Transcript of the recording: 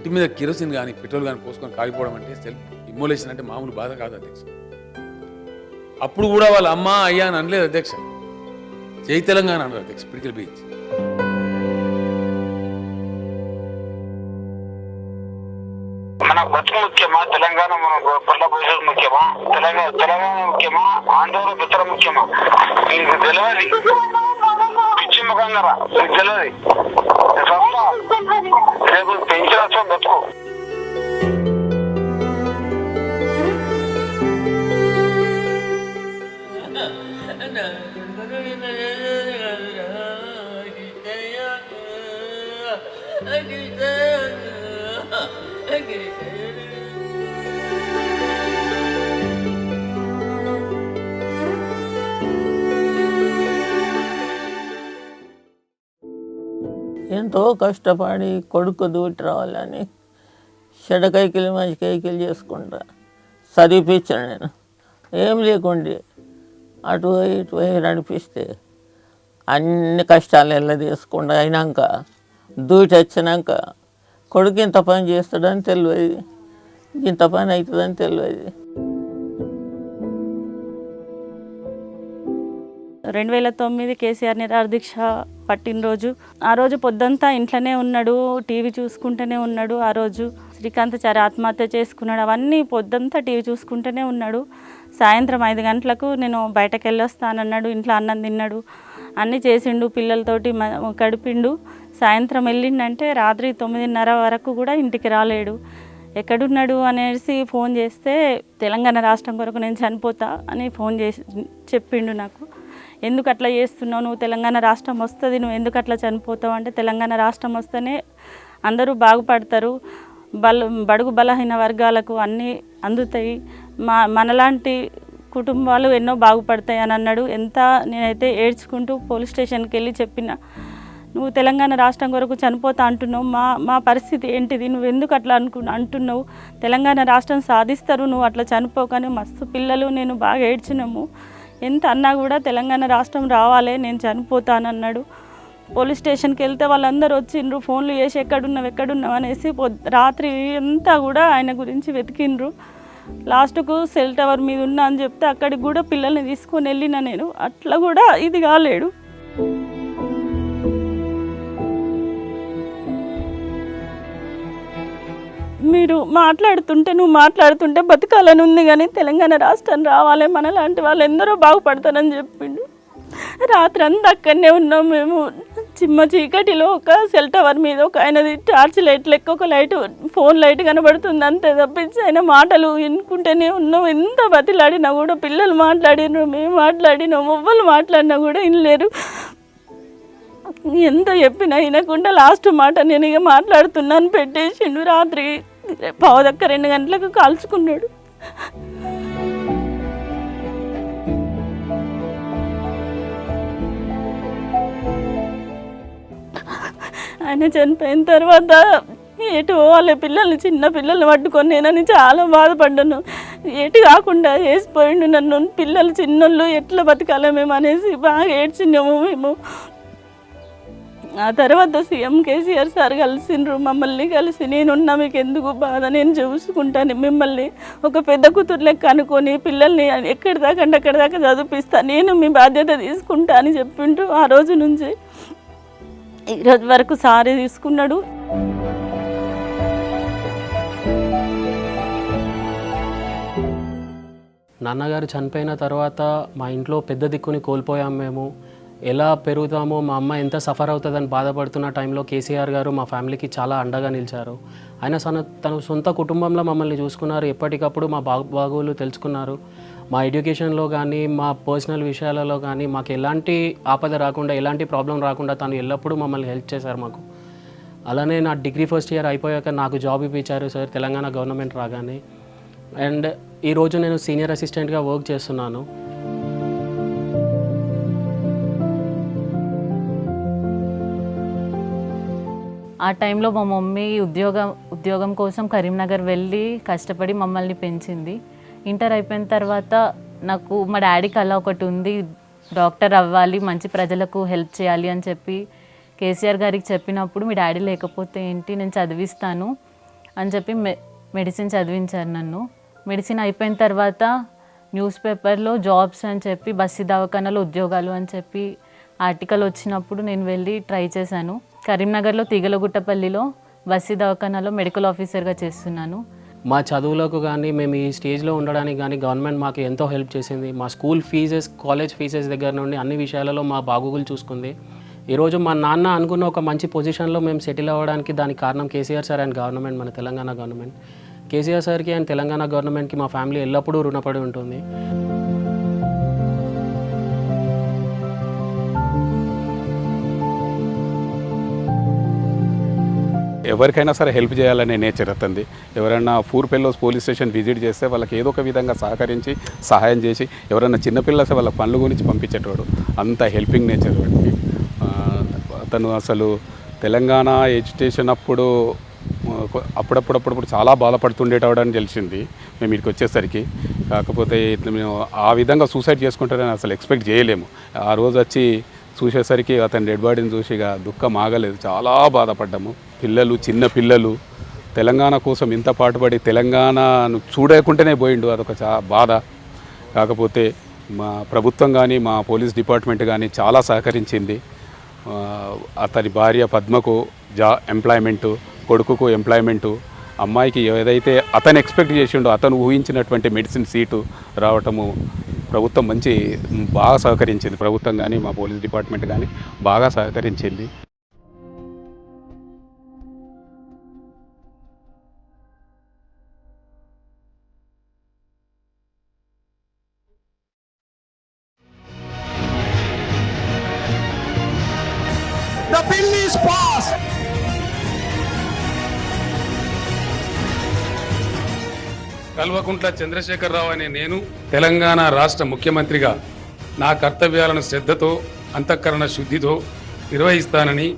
ఒంటి మీద కిరోసిన్ కానీ పెట్రోల్ కానీ పోసుకొని కాలిపోవడం అంటే సెల్ఫ్ ఇమ్మోలేషన్ అంటే మామూలు బాధ కాదు అధ్యక్ష. అప్పుడు కూడా వాళ్ళ అమ్మ అయ్యా అని అనలేదు అధ్యక్ష. జై తెలంగాణ అన్నారు అధ్యక్ష పిడికల్ బీచ్. మన బతుకు ముఖ్యమా తెలంగాణ మన పల్ల భవిష్యత్తు ముఖ్యమా తెలంగాణ తెలంగాణ ముఖ్యమా ఆందోళన ముఖ్యమా? తెలియదు పిచ్చి ముఖంగా రా. నీకు తెలియదు సస్తా. రేపు పెన్షన్ వచ్చా బతుకు ఎంతో కష్టపడి కొడుకు దూటి రావాలని చెడకైకిలు మంచి కైకిలు చేసుకుంటా. చదివిపించాను నేను. ఏం లేకుండే. అటు పోయి ఇటు పోయి నడిపిస్తే అన్ని కష్టాలు ఎలా తీసుకుండా అయినాక దూటి వచ్చినాక కొడుకు ఇంత పని చేస్తాడని తెలియదు ఇంత పని అవుతుందని తెలియదు రెండు వేల తొమ్మిది కేసీఆర్ నిరాహార పట్టినరోజు. ఆ రోజు పొద్దంతా ఇంట్లోనే ఉన్నాడు టీవీ చూసుకుంటూనే ఉన్నాడు. ఆ రోజు శ్రీకాంతాచారి ఆత్మహత్య చేసుకున్నాడు. అవన్నీ పొద్దంతా టీవీ చూసుకుంటూనే ఉన్నాడు. సాయంత్రం ఐదు గంటలకు నేను బయటకు వెళ్ళొస్తానన్నాడు ఇంట్లో అన్నం తిన్నాడు అన్నీ చేసిండు పిల్లలతోటి గడిపిండు సాయంత్రం వెళ్ళిండంటే రాత్రి తొమ్మిదిన్నర వరకు కూడా ఇంటికి రాలేడు. ఎక్కడున్నాడు అనేసి ఫోన్ చేస్తే తెలంగాణ రాష్ట్రం కొరకు నేను చనిపోతా అని ఫోన్ చేసి చెప్పిండు నాకు. ఎందుకు అట్లా చేస్తున్నావు? నువ్వు తెలంగాణ రాష్ట్రం వస్తుంది నువ్వు ఎందుకు అట్లా చనిపోతావు అంటే తెలంగాణ రాష్ట్రం వస్తేనే అందరూ బాగుపడతారు. బల బడుగు బలహీన వర్గాలకు అన్నీ అందుతాయి. మా మనలాంటి కుటుంబాలు ఎన్నో బాగుపడతాయి అని అన్నాడు. ఎంత నేనైతే ఏడ్చుకుంటూ పోలీస్ స్టేషన్కి వెళ్ళి చెప్పిన నువ్వు తెలంగాణ రాష్ట్రం కొరకు చనిపోతా అంటున్నావు. మా మా పరిస్థితి ఏంటిది? నువ్వు ఎందుకు అట్లా అనుకు అంటున్నావు? తెలంగాణ రాష్ట్రం సాధిస్తారు నువ్వు అట్లా చనిపోకని మస్తు పిల్లలు నేను బాగా ఏడ్చినాము. ఎంత అన్నా కూడా తెలంగాణ రాష్ట్రం రావాలి నేను చనిపోతానన్నాడు. పోలీస్ స్టేషన్కి వెళ్తే వాళ్ళందరూ వచ్చిండ్రు ఫోన్లు చేసి ఎక్కడున్నావు ఎక్కడున్నావు అనేసి రాత్రి అంతా కూడా ఆయన గురించి వెతికిండ్రు. లాస్ట్కు సెల్ టవర్ మీద ఉన్నా అని చెప్తే అక్కడికి కూడా పిల్లల్ని తీసుకొని వెళ్ళిన నేను. అట్లా కూడా ఇది కాలేడు. మీరు మాట్లాడుతుంటే నువ్వు మాట్లాడుతుంటే బతకాలని ఉంది కానీ తెలంగాణ రాష్ట్రం రావాలి. మనలాంటి వాళ్ళు ఎందరో బాగుపడతారని చెప్పిండు. రాత్రి అంతా అక్కడనే ఉన్నాం మేము. చిమ్మ చీకటిలో ఒక సెల్ టవర్ మీద ఒక ఆయనది టార్చ్ లైట్ లెక్క ఒక లైట్ ఫోన్ లైట్ కనబడుతుంది అంతే తప్పించి ఆయన మాటలు వినుకుంటూనే ఉన్నాం. ఎంత బతిలాడినా కూడా పిల్లలు మాట్లాడినారు మేము మాట్లాడినాం ఎవ్వరు మాట్లాడినా కూడా వినలేరు. ఎంత చెప్పినా వినకుండా లాస్ట్ మాట నేను ఇక మాట్లాడుతున్నాను పెట్టేసిండు రాత్రి. పావుదక్క రెండు గంటలకు కాల్చుకున్నాడు. ఆయన చనిపోయిన తర్వాత ఎటు వాళ్ళ పిల్లల్ని చిన్న పిల్లల్ని పట్టుకొని నేనని చాలా బాధపడ్డాను. ఎటు కాకుండా వేసిపోయిండు నన్ను. పిల్లలు చిన్నోళ్ళు ఎట్లా బతకాలి మేము అనేసి బాగా ఏడ్చిన్నాము మేము. ఆ తర్వాత సీఎం కేసీఆర్ సార్ కలిసిండ్రు మమ్మల్ని కలిసి నేనున్నా మీకు ఎందుకు బాధ? నేను చూసుకుంటాను. మిమ్మల్ని ఒక పెద్ద కూతురు లెక్క అనుకొని పిల్లల్ని ఎక్కడి దాకా అంటే అక్కడి దాకా చదివిస్తా నేను మీ బాధ్యత తీసుకుంటా అని చెప్పిండ్రు ఆ రోజు నుంచి. ఈరోజు వరకు సారీ తీసుకున్నాడు. నాన్నగారు చనిపోయిన తర్వాత మా ఇంట్లో పెద్ద దిక్కుని కోల్పోయాం మేము. ఎలా పెరుగుతామో మా అమ్మ ఎంత సఫర్ అవుతుందని బాధపడుతున్న టైంలో కేసీఆర్ గారు మా ఫ్యామిలీకి చాలా అండగా నిలిచారు. ఆయన సన తన సొంత కుటుంబంలో మమ్మల్ని చూసుకున్నారు. ఎప్పటికప్పుడు మా బాగు బాగోలు తెలుసుకున్నారు. మా ఎడ్యుకేషన్లో కానీ మా పర్సనల్ విషయాలలో కానీ మాకు ఎలాంటి ఆపద రాకుండా ఎలాంటి ప్రాబ్లం రాకుండా తను ఎల్లప్పుడూ మమ్మల్ని హెల్ప్ చేశారు మాకు. అలానే నా డిగ్రీ ఫస్ట్ ఇయర్ అయిపోయాక నాకు జాబ్ ఇప్పించారు సార్ తెలంగాణ గవర్నమెంట్ రాగానే. అండ్ ఈరోజు నేను సీనియర్ అసిస్టెంట్గా వర్క్ చేస్తున్నాను. ఆ టైంలో మా మమ్మీ ఉద్యోగం ఉద్యోగం కోసం కరీంనగర్ వెళ్ళి కష్టపడి మమ్మల్ని పెంచింది. ఇంటర్ అయిపోయిన తర్వాత నాకు మా డాడీకి అలా ఒకటి ఉంది డాక్టర్ అవ్వాలి మంచి ప్రజలకు హెల్ప్ చేయాలి అని చెప్పి కేసీఆర్ గారికి చెప్పినప్పుడు మీ డాడీ లేకపోతే ఏంటి నేను చదివిస్తాను అని చెప్పి మె మెడిసిన్ చదివించారు నన్ను. మెడిసిన్ అయిపోయిన తర్వాత న్యూస్ పేపర్లో జాబ్స్ అని చెప్పి బస్సు దవాఖానలో ఉద్యోగాలు అని చెప్పి ఆర్టికల్ వచ్చినప్పుడు నేను వెళ్ళి ట్రై చేశాను. కరీంనగర్లో తీగలగుట్టపల్లిలో వసి దవాఖానాలో మెడికల్ ఆఫీసర్గా చేస్తున్నాను. మా చదువులకు కానీ మేము ఈ స్టేజ్లో ఉండడానికి కానీ గవర్నమెంట్ మాకు ఎంతో హెల్ప్ చేసింది. మా స్కూల్ ఫీజెస్ కాలేజ్ ఫీజెస్ దగ్గర నుండి అన్ని విషయాలలో మా బాగోగులు చూసుకుంది. ఈరోజు మా నాన్న అనుకున్న ఒక మంచి పొజిషన్లో మేము సెటిల్ అవ్వడానికి దానికి కారణం కేసీఆర్ సార్ అండ్ గవర్నమెంట్ మన తెలంగాణ గవర్నమెంట్. కేసీఆర్ సార్కి అండ్ తెలంగాణ గవర్నమెంట్కి మా ఫ్యామిలీ ఎల్లప్పుడూ రుణపడి ఉంటుంది. ఎవరికైనా సరే హెల్ప్ చేయాలనే నేచర్ అతంది ఎవరైనా poor fellows police station visit చేస్తే వాళ్ళకి ఏదో ఒక విధంగా సహకరించి సహాయం చేసి ఎవరైనా చిన్నపిల్లలు వాళ్ళ పనుల గురించి పంపించేటోడు. అంత హెల్పింగ్ నేచర్ వాడికి అతను అసలు తెలంగాణ ఎడ్యుకేషన్ అప్పుడు అప్పుడప్పుడు అప్పుడప్పుడు చాలా బాధపడుతుండేటవాడని తెలిసింది. మేము ఇక్కడికి వచ్చేసరికి. కాకపోతే ఇట్లా మేము ఆ విధంగా సూసైడ్ చేసుకుంటారని అసలు ఎక్స్పెక్ట్ చేయలేము. ఆ రోజు వచ్చి చూసేసరికి అతని డెడ్ బాడీని చూసి ఇక దుఃఖం ఆగలేదు. చాలా బాధపడ్డాము. పిల్లలు చిన్న పిల్లలు తెలంగాణ కోసం ఇంత పాటుపడి తెలంగాణను చూడకుండానే పోయిండు. అదొక చా బాధ. కాకపోతే మా ప్రభుత్వం కానీ మా పోలీస్ డిపార్ట్మెంట్ కానీ చాలా సహకరించింది. అతని భార్య పద్మకు జా ఎంప్లాయ్మెంటు కొడుకుకు ఎంప్లాయ్మెంటు అమ్మాయికి ఏదైతే అతను ఎక్స్పెక్ట్ చేసిండో అతను ఊహించినటువంటి మెడిసిన్ సీటు రావటము ప్రభుత్వం మంచి బాగా సహకరించింది. ప్రభుత్వం కానీ మా పోలీస్ డిపార్ట్మెంట్ కానీ బాగా సహకరించింది. కల్వకుంట్ల చంద్రశేఖరరావు అనే నేను తెలంగాణ రాష్ట్ర ముఖ్యమంత్రిగా నా కర్తవ్యాలను శ్రద్ధతో అంతఃకరణ శుద్ధితో నిర్వహిస్తానని